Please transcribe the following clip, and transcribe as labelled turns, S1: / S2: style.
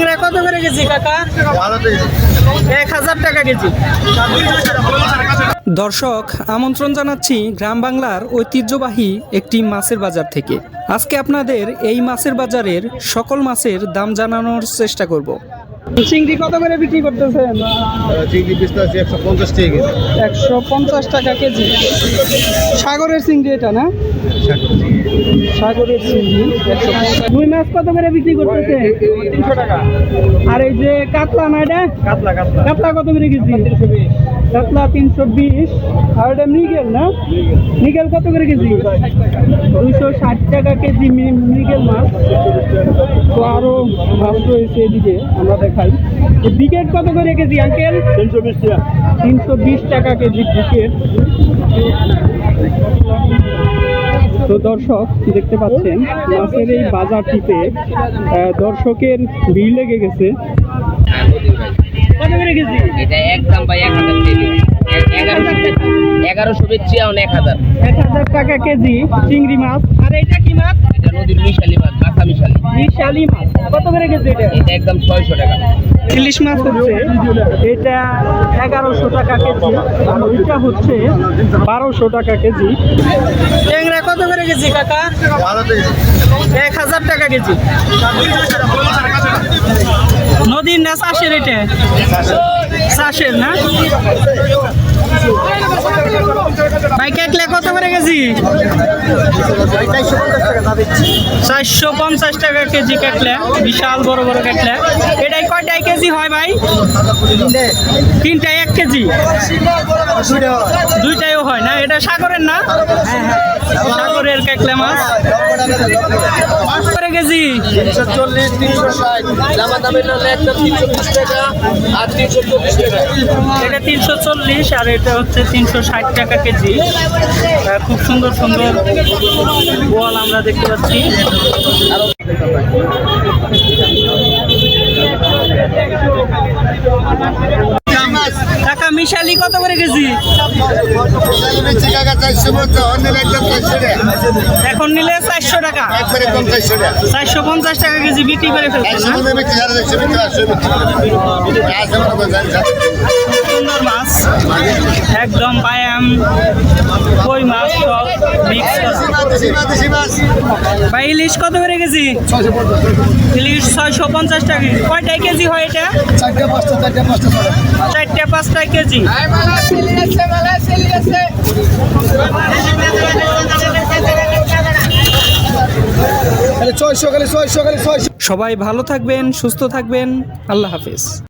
S1: ট্যাংরা কত করে কেজি কাকা? এক হাজার টাকা কেজি। দর্শক আমন্ত্রণ জানাচ্ছি গ্রাম বাংলার ঐতিহ্যবাহী একটি মাছের বাজার থেকে। আজকে আপনাদের এই মাছের বাজারের সকল মাছের দাম জানানোর চেষ্টা করব। চিংড়ি কত করে বিক্রি করতেছেন?
S2: চিংড়ি পিস্তা একশো পঞ্চাশ টাকা কেজি।
S1: একশো পঞ্চাশ টাকা কেজি। সাগরের চিংড়ি এটা না? সাগরের চিংড়ি রুই মাছ কত করে বিক্রি করতেছে?
S2: তিনশো টাকা
S1: আর এই যে কাতলা না এটা?
S2: কাতলা কাতলা
S1: কাতলা কত করে কেজি? কাতলা তিনশো বিশ। আর এটা মৃগেল না? মৃগেল কত করে কেজি? দুইশো ষাট টাকা কেজি মৃগেল মাছ। তো আরও মাছ রয়েছে এদিকে আমরা দেখাই। বিকেট কত করে কেজি আঙ্কেল?
S2: তিনশো বিশ টাকা।
S1: তিনশো বিশ টাকা কেজি বিকেট। তো দর্শক, দেখতে পাচ্ছেন, মাছের এই বাজারটিতে দর্শকের ভিড় লেগে গেছে। কত করে
S3: এটা ভাই এক হাজার এগারোশো বেচছি এখন এক হাজার।
S1: এক হাজার টাকা কেজি চিংড়ি মাছ। আর এটা কি মাছ?
S3: এটা নদীর মিশালি মাছ মাথা মিশালি
S1: বিশালি মাছ। কত করে কেজি এটা?
S3: এটা একদম ছয়শো টাকা।
S1: ইলিশ মাছ হচ্ছে এটা এগারোশো টাকা কেজি আর ওইটা হচ্ছে বারোশো টাকা কেজি। ট্যাংরা কত করে কেজি কাকা? এক হাজার টাকা কেজি। নদীর না চাষের এটা? চাষের না? ভাই, কেটলে কত কেজি? চারশো পঞ্চাশ টাকা কেজি বিশাল বড় বড় এটাই কয়টাই কেজি হয় ভাই? তিনটায় এক কেজি? দুইটাইও হয় না? এটা সাগরের না? সাগরের কাকলে মাছ। কেজি।
S2: তিনশো চল্লিশ তিনশো ষাট।
S3: জামা দামের তিনশো বিশ টাকা আর তিনশো চল্লিশ টাকা।
S1: এটা তিনশো চল্লিশ আর এটা হচ্ছে তিনশো ষাট টাকা কেজি। খুব সুন্দর সুন্দর বল আমরা দেখতে পাচ্ছি। মিশালি কত করে কেজি? এখন নিলে চারশো টাকা। চারশো পঞ্চাশ টাকা কেজি বিক্রি করে ফেলছে সুন্দর মাছ। একদম বায়াম ভাই ইলিশ কত করে কেজি? ইলিশ ছয়শো পঞ্চাশ টাকা কেজি। কয়টায় কেজি হয় এটা? চারটে পাঁচটা কেজি।
S2: ছয়শো।
S1: সবাই ভালো থাকবেন সুস্থ থাকবেন। আল্লাহ হাফিজ।